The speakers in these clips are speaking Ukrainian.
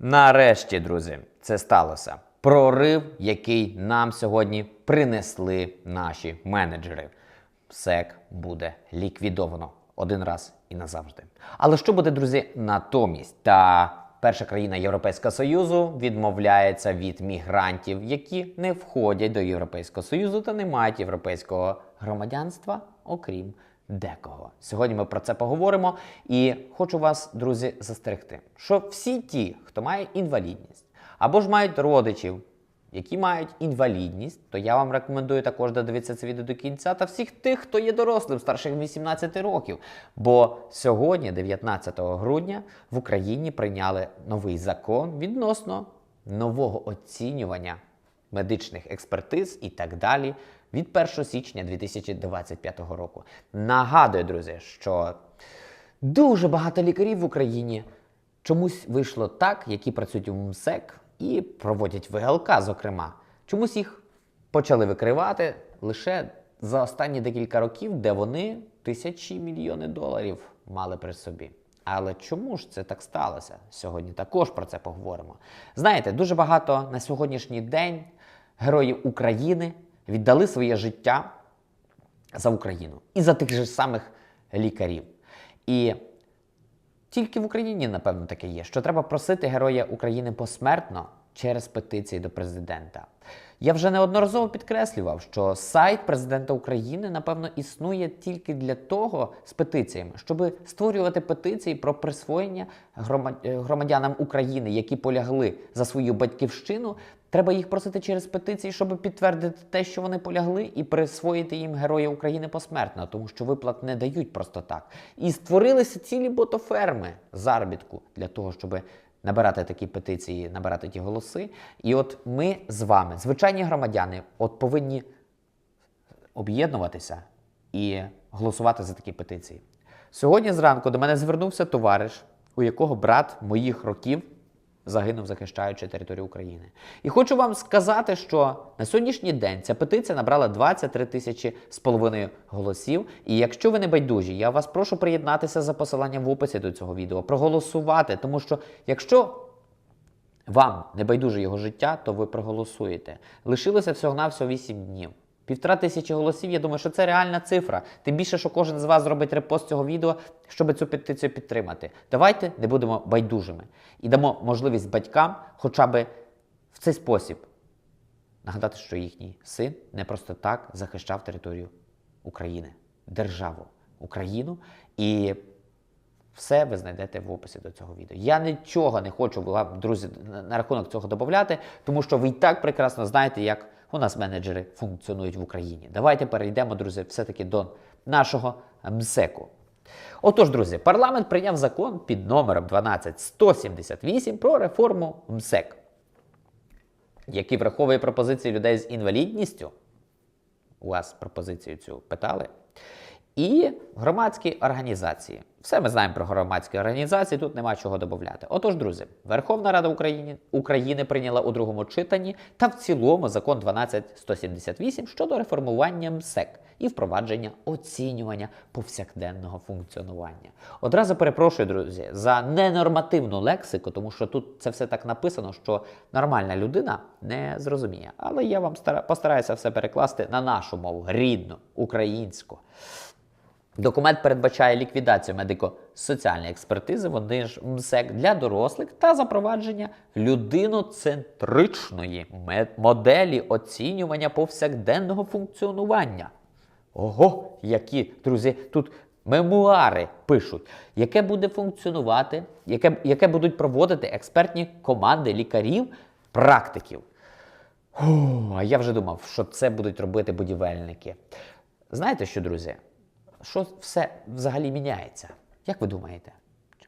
Нарешті, друзі, це сталося. Прорив, який нам сьогодні принесли наші менеджери. СЕК буде ліквідовано один раз і назавжди. Але що буде, друзі, натомість? Та перша країна Європейського Союзу відмовляється від мігрантів, які не входять до Європейського Союзу та не мають європейського громадянства, окрім декого. Сьогодні ми про це поговоримо і хочу вас, друзі, застерегти, що всі ті, хто має інвалідність або ж мають родичів, які мають інвалідність, то я вам рекомендую також додивитися це відео до кінця та всіх тих, хто є дорослим старших 18 років. Бо сьогодні, 19 грудня, в Україні прийняли новий закон відносно нового оцінювання медичних експертиз і так далі від 1 січня 2025 року. Нагадую, друзі, що дуже багато лікарів в Україні чомусь вийшло так, які працюють у МСЕК і проводять ВЛК, зокрема. Чомусь їх почали викривати лише за останні декілька років, де вони тисячі мільйони доларів мали при собі. Але чому ж це так сталося? Сьогодні також про це поговоримо. Знаєте, дуже багато на сьогоднішній день героїв України віддали своє життя за Україну і за тих же самих лікарів. І тільки в Україні, напевно, таке є, що треба просити Героя України посмертно через петиції до президента. Я вже неодноразово підкреслював, що сайт президента України, напевно, існує тільки для того з петиціями, щоб створювати петиції про присвоєння е, громадянам України, які полягли за свою батьківщину. Треба їх просити через петиції, щоб підтвердити те, що вони полягли, і присвоїти їм Героя України посмертно, тому що виплат не дають просто так. І створилися цілі ботоферми заробітку для того, щоб набирати такі петиції, набирати ті голоси. І от ми з вами, звичайні громадяни, от повинні об'єднуватися і голосувати за такі петиції. Сьогодні зранку до мене звернувся товариш, у якого брат моїх років загинув, захищаючи територію України. І хочу вам сказати, що на сьогоднішній день ця петиція набрала 23 тисячі з половиною голосів. І якщо ви не байдужі, я вас прошу приєднатися за посиланням в описі до цього відео, проголосувати, тому що якщо вам не байдуже його життя, то ви проголосуєте. Лишилося всього-навсього 8 днів. Півтора тисячі голосів, я думаю, що це реальна цифра. Тим більше, що кожен з вас зробить репост цього відео, щоб цю петицію підтримати. Давайте не будемо байдужими і дамо можливість батькам хоча б в цей спосіб нагадати, що їхній син не просто так захищав територію України, державу, Україну. І все ви знайдете в описі до цього відео. Я нічого не хочу друзі, на рахунок цього додати, тому що ви і так прекрасно знаєте, як у нас менеджери функціонують в Україні. Давайте перейдемо, друзі, все-таки до нашого МСЕКу. Отож, друзі, парламент прийняв закон під номером 12178 про реформу МСЕК, який враховує пропозиції людей з інвалідністю. У вас пропозицію цю питали. І громадські організації. Все ми знаємо про громадські організації, тут нема чого додати. Отож, друзі, Верховна Рада України, України прийняла у другому читанні та в цілому закон 12178 щодо реформування МСЕК і впровадження оцінювання повсякденного функціонування. Одразу перепрошую, друзі, за ненормативну лексику, тому що тут це все так написано, що нормальна людина не зрозуміє. Але я вам стара- постараюся все перекласти на нашу мову, рідну, українську. Документ передбачає ліквідацію медико-соціальної експертизи, вони ж МСЕК для дорослих та запровадження людиноцентричної моделі оцінювання повсякденного функціонування. Ого, які, друзі, тут мемуари пишуть, яке буде функціонувати, яке, яке будуть проводити експертні команди лікарів, практиків. А я вже думав, що це будуть робити будівельники. Знаєте що, друзі? Що все взагалі міняється? Як ви думаєте?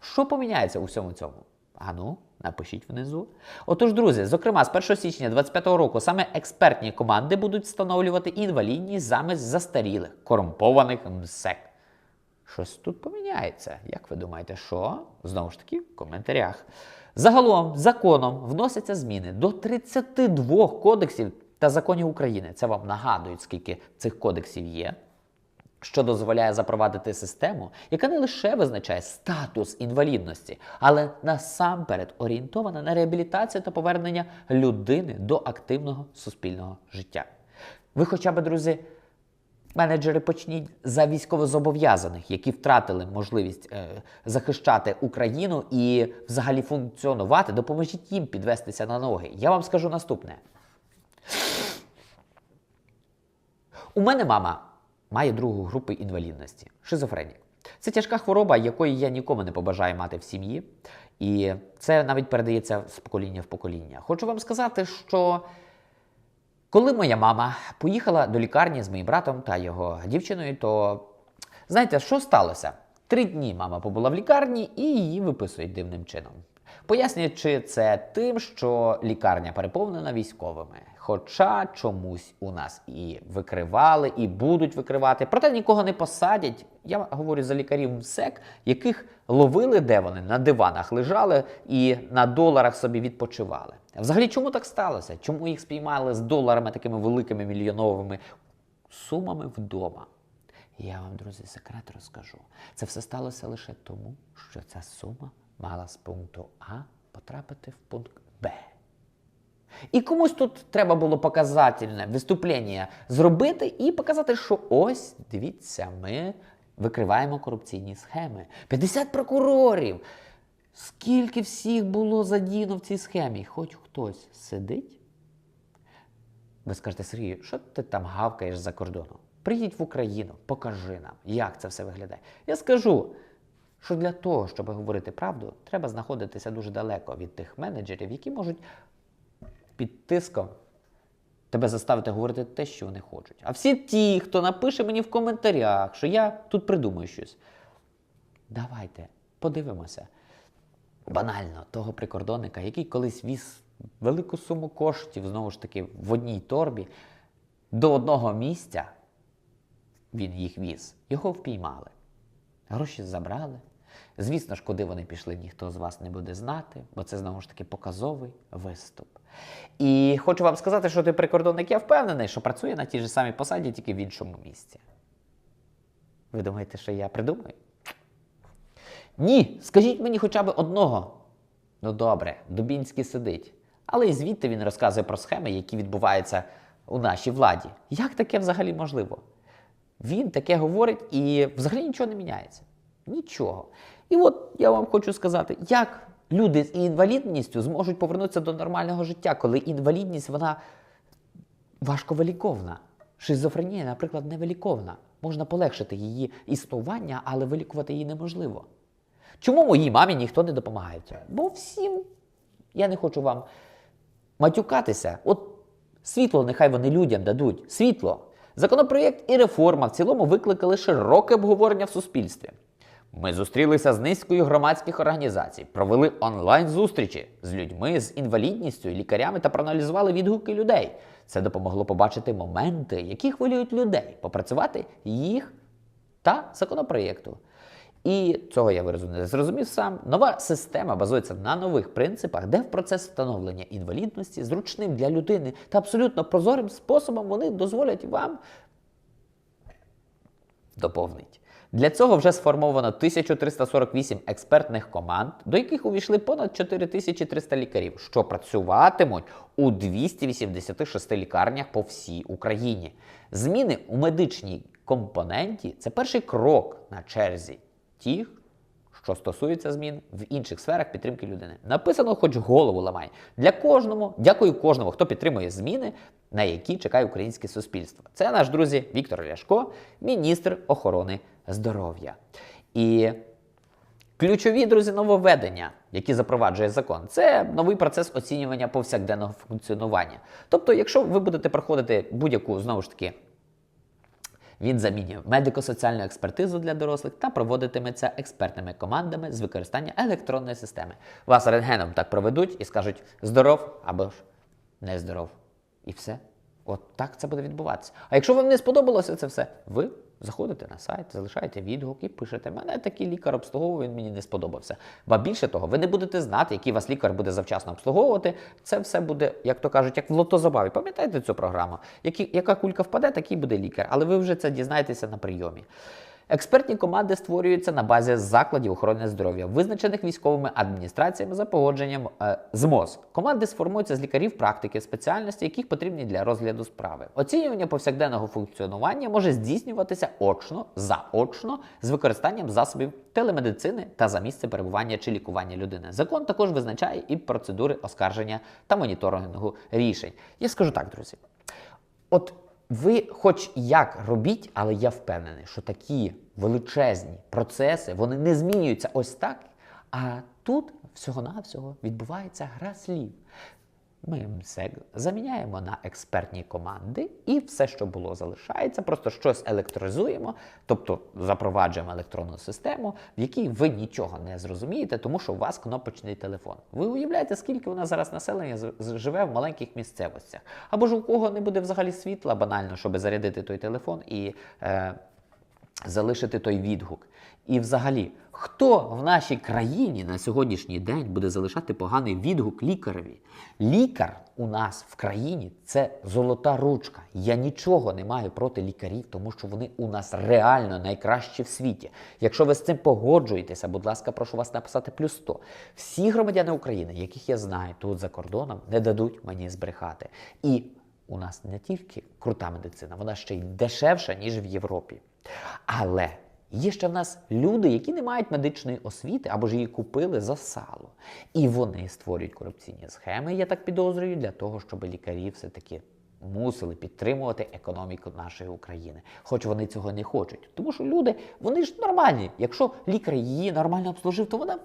Що поміняється у всьому цьому? Ану, напишіть внизу. Отож, друзі, зокрема, з 1 січня 2025 року саме експертні команди будуть встановлювати інвалідність замість застарілих, корумпованих МСЕК. Щось тут поміняється. Як ви думаєте, що? Знову ж таки, в коментарях. Загалом, законом вносяться зміни до 32 кодексів та законів України. Це вам нагадують, скільки цих кодексів є. Що дозволяє запровадити систему, яка не лише визначає статус інвалідності, але насамперед орієнтована на реабілітацію та повернення людини до активного суспільного життя. Ви, хоча б, друзі, менеджери почніть за військовозобов'язаних, які втратили можливість е, захищати Україну і взагалі функціонувати, допоможіть їм підвестися на ноги. Я вам скажу наступне. У мене мама має другу групу інвалідності шизофренія. Це тяжка хвороба, якої я нікому не побажаю мати в сім'ї. І це навіть передається з покоління в покоління. Хочу вам сказати, що коли моя мама поїхала до лікарні з моїм братом та його дівчиною, то знаєте, що сталося? Три дні мама побула в лікарні і її виписують дивним чином. Пояснюючи це тим, що лікарня переповнена військовими. Хоча чомусь у нас і викривали, і будуть викривати. Проте нікого не посадять. Я говорю за лікарів МСЕК, яких ловили, де вони на диванах лежали і на доларах собі відпочивали. Взагалі, чому так сталося? Чому їх спіймали з доларами такими великими мільйоновими сумами вдома? Я вам, друзі, секрет розкажу. Це все сталося лише тому, що ця сума мала з пункту А потрапити в пункт Б. І комусь тут треба було показательне виступлення зробити і показати, що ось, дивіться, ми викриваємо корупційні схеми. 50 прокурорів. Скільки всіх було задіяно в цій схемі? Хоч хтось сидить? Ви скажете, Сергію, що ти там гавкаєш за кордоном? Приїдь в Україну, покажи нам, як це все виглядає. Я скажу, що для того, щоб говорити правду, треба знаходитися дуже далеко від тих менеджерів, які можуть під тиском тебе заставити говорити те, що вони хочуть. А всі ті, хто напише мені в коментарях, що я тут придумаю щось, давайте подивимося. Банально того прикордонника, який колись віз велику суму коштів, знову ж таки, в одній торбі, до одного місця він їх віз, його впіймали. Гроші забрали. Звісно ж, куди вони пішли, ніхто з вас не буде знати, бо це знову ж таки показовий виступ. І хочу вам сказати, що той прикордонник, я впевнений, що працює на тій ж самій посаді, тільки в іншому місці. Ви думаєте, що я придумаю? Ні, скажіть мені хоча б одного. Ну добре, Дубінський сидить. Але і звідти він розказує про схеми, які відбуваються у нашій владі. Як таке взагалі можливо? Він таке говорить і взагалі нічого не міняється. Нічого. І от я вам хочу сказати, як люди з інвалідністю зможуть повернутися до нормального життя, коли інвалідність вона важковиліковна. Шизофренія, наприклад, невиліковна. Можна полегшити її існування, але вилікувати її неможливо. Чому моїй мамі ніхто не допомагає? Бо всім я не хочу вам матюкатися. От світло нехай вони людям дадуть. Світло. Законопроєкт і реформа в цілому викликали широке обговорення в суспільстві. Ми зустрілися з низкою громадських організацій, провели онлайн-зустрічі з людьми з інвалідністю лікарями та проаналізували відгуки людей. Це допомогло побачити моменти, які хвилюють людей, попрацювати їх та законопроєкту. І цього я виразу не зрозумів сам. Нова система базується на нових принципах, де в процес встановлення інвалідності зручним для людини та абсолютно прозорим способом вони дозволять вам доповнить. Для цього вже сформовано 1348 експертних команд, до яких увійшли понад 4300 лікарів, що працюватимуть у 286 лікарнях по всій Україні. Зміни у медичній компоненті це перший крок на черзі тих, що стосується змін в інших сферах підтримки людини. Написано, хоч голову ламай. Для кожному, дякую кожному, хто підтримує зміни, на які чекає українське суспільство. Це наш друзі Віктор Ляшко, міністр охорони здоров'я. І ключові друзі нововведення, які запроваджує закон, це новий процес оцінювання повсякденного функціонування. Тобто, якщо ви будете проходити будь-яку знову ж таки. Він замінює медико-соціальну експертизу для дорослих та проводитиметься експертними командами з використання електронної системи. Вас рентгеном так проведуть і скажуть здоров або ж нездоров. І все. От так це буде відбуватися. А якщо вам не сподобалося це все, ви заходите на сайт, залишаєте відгук і пишете, мене такий лікар обслуговував, він мені не сподобався. Ба більше того, ви не будете знати, який вас лікар буде завчасно обслуговувати. Це все буде, як то кажуть, як в лотозабаві. Пам'ятаєте цю програму? Які, яка кулька впаде, такий буде лікар. Але ви вже це дізнаєтеся на прийомі. Експертні команди створюються на базі закладів охорони здоров'я, визначених військовими адміністраціями за погодженням е, з МОЗ. Команди сформуються з лікарів практики, спеціальності, яких потрібні для розгляду справи. Оцінювання повсякденного функціонування може здійснюватися очно, заочно з використанням засобів телемедицини та за місце перебування чи лікування людини. Закон також визначає і процедури оскарження та моніторингу рішень. Я скажу так, друзі. От ви хоч як робіть, але я впевнений, що такі величезні процеси вони не змінюються ось так. А тут всього-навсього відбувається гра слів. Ми МСЕК заміняємо на експертні команди, і все, що було, залишається. Просто щось електризуємо, тобто запроваджуємо електронну систему, в якій ви нічого не зрозумієте, тому що у вас кнопочний телефон. Ви уявляєте, скільки у нас зараз населення живе в маленьких місцевостях? Або ж у кого не буде взагалі світла банально, щоб зарядити той телефон і. Е, залишити той відгук. І взагалі, хто в нашій країні на сьогоднішній день буде залишати поганий відгук лікареві? Лікар у нас в країні це золота ручка. Я нічого не маю проти лікарів, тому що вони у нас реально найкращі в світі. Якщо ви з цим погоджуєтеся, будь ласка, прошу вас написати плюс 100. Всі громадяни України, яких я знаю тут за кордоном, не дадуть мені збрехати. І у нас не тільки крута медицина, вона ще й дешевша, ніж в Європі. Але є ще в нас люди, які не мають медичної освіти або ж її купили за сало. І вони створюють корупційні схеми, я так підозрюю, для того, щоб лікарі все-таки мусили підтримувати економіку нашої України. Хоч вони цього не хочуть. Тому що люди, вони ж нормальні. Якщо лікар її нормально обслужив, то вона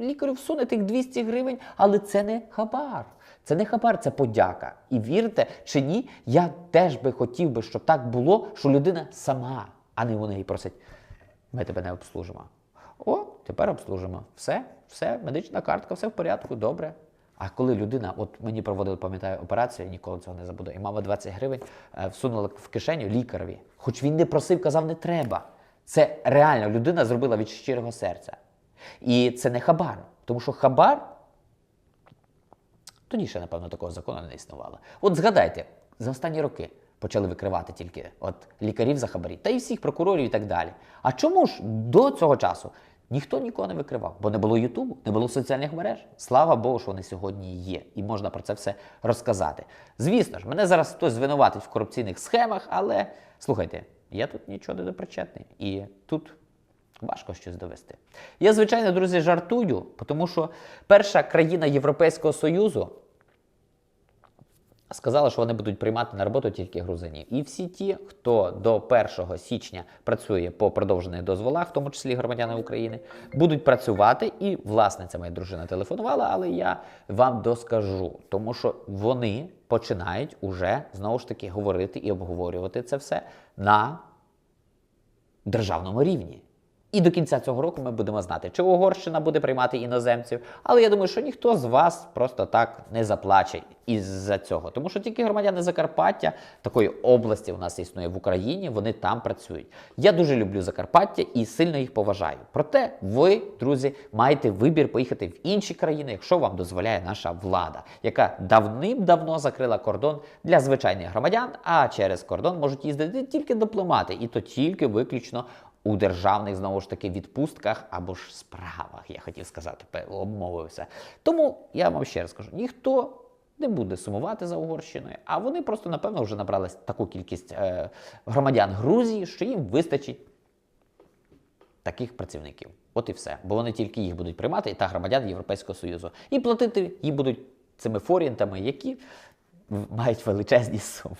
лікарю всуне тих 200 гривень, але це не хабар. Це не хабар, це подяка. І вірте чи ні, я теж би хотів би, щоб так було, що людина сама, а не вони її просять, ми тебе не обслужимо. О, тепер обслужимо. Все, все, медична картка, все в порядку, добре. А коли людина, от мені проводили, пам'ятаю, операцію, я ніколи цього не забуду, і мама 20 гривень е, всунула в кишеню лікареві, хоч він не просив, казав, не треба. Це реально людина зробила від щирого серця. І це не хабар, тому що хабар тоді ще, напевно, такого закону не існувало. От згадайте, за останні роки почали викривати тільки от лікарів за хабарі, та й всіх прокурорів і так далі. А чому ж до цього часу ніхто нікого не викривав? Бо не було Ютубу, не було соціальних мереж. Слава Богу, що вони сьогодні є, і можна про це все розказати. Звісно ж, мене зараз хтось звинуватить в корупційних схемах, але слухайте, я тут нічого не допричетний. І тут Важко щось довести. Я, звичайно, друзі, жартую, тому що перша країна Європейського Союзу сказала, що вони будуть приймати на роботу тільки грузинів. І всі ті, хто до 1 січня працює по продовжених дозволах, в тому числі громадяни України, будуть працювати. І, власне, це моя дружина телефонувала, але я вам доскажу, тому що вони починають уже знову ж таки говорити і обговорювати це все на державному рівні. І до кінця цього року ми будемо знати, чи Угорщина буде приймати іноземців. Але я думаю, що ніхто з вас просто так не заплаче із-за цього. Тому що тільки громадяни Закарпаття, такої області у нас існує в Україні, вони там працюють. Я дуже люблю Закарпаття і сильно їх поважаю. Проте ви, друзі, маєте вибір поїхати в інші країни, якщо вам дозволяє наша влада, яка давним-давно закрила кордон для звичайних громадян, а через кордон можуть їздити тільки дипломати, і то тільки виключно у державних знову ж таки відпустках або ж справах, я хотів сказати, обмовився. Тому я вам ще раз кажу: ніхто не буде сумувати за Угорщиною, а вони просто, напевно, вже набрали таку кількість е, громадян Грузії, що їм вистачить таких працівників. От і все. Бо вони тільки їх будуть приймати, і та громадян Європейського Союзу. І платити їй будуть цими форінтами, які мають величезні суми.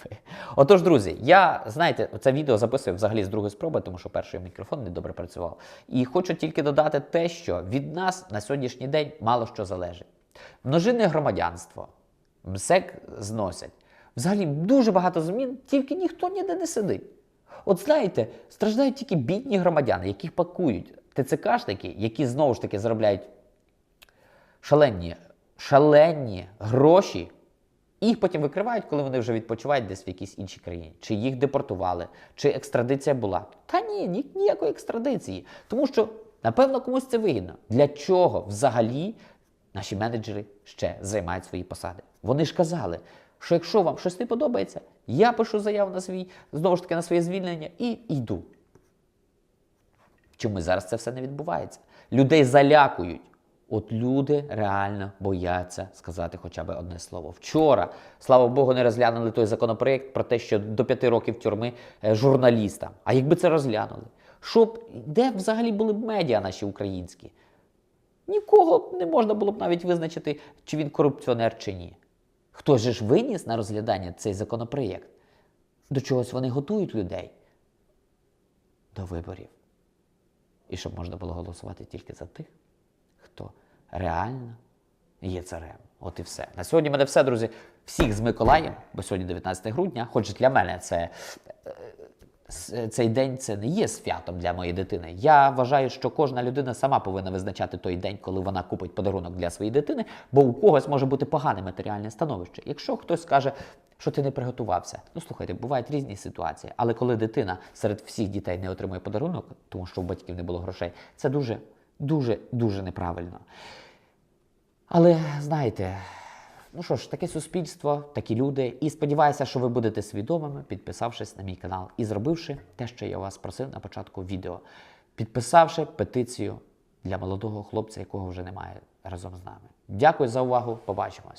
Отож, друзі, я знаєте, це відео записую взагалі з другої спроби, тому що перший мікрофон не добре працював. І хочу тільки додати те, що від нас на сьогоднішній день мало що залежить. Множинне громадянство, МСЕК зносять. Взагалі дуже багато змін, тільки ніхто ніде не сидить. От знаєте, страждають тільки бідні громадяни, яких пакують ТЦКшники, які знову ж таки заробляють шалені, шалені гроші Їх потім викривають, коли вони вже відпочивають десь в якійсь іншій країні. Чи їх депортували, чи екстрадиція була. Та ні ніякої екстрадиції. Тому що, напевно, комусь це вигідно. Для чого взагалі наші менеджери ще займають свої посади? Вони ж казали, що якщо вам щось не подобається, я пишу заяву на свій, знову ж таки, на своє звільнення і йду. Чому зараз це все не відбувається? Людей залякують. От люди реально бояться сказати хоча б одне слово. Вчора, слава Богу, не розглянули той законопроєкт про те, що до п'яти років тюрми е, журналістам. А якби це розглянули, щоб де взагалі були б медіа наші українські? Нікого не можна було б навіть визначити, чи він корупціонер чи ні. Хто же ж виніс на розглядання цей законопроєкт? До чогось вони готують людей? До виборів. І щоб можна було голосувати тільки за тих, хто реально є царем. От і все. На сьогодні в мене все, друзі. Всіх з Миколаєм, бо сьогодні 19 грудня, хоч для мене це. е, Цей день це не є святом для моєї дитини. Я вважаю, що кожна людина сама повинна визначати той день, коли вона купить подарунок для своєї дитини, бо у когось може бути погане матеріальне становище. Якщо хтось скаже, що ти не приготувався, ну слухайте, бувають різні ситуації. Але коли дитина серед всіх дітей не отримує подарунок, тому що у батьків не було грошей, це дуже, дуже, дуже неправильно. Але знаєте, ну що ж, таке суспільство, такі люди. І сподіваюся, що ви будете свідомими, підписавшись на мій канал і зробивши те, що я вас просив на початку відео, підписавши петицію для молодого хлопця, якого вже немає разом з нами. Дякую за увагу. Побачимось.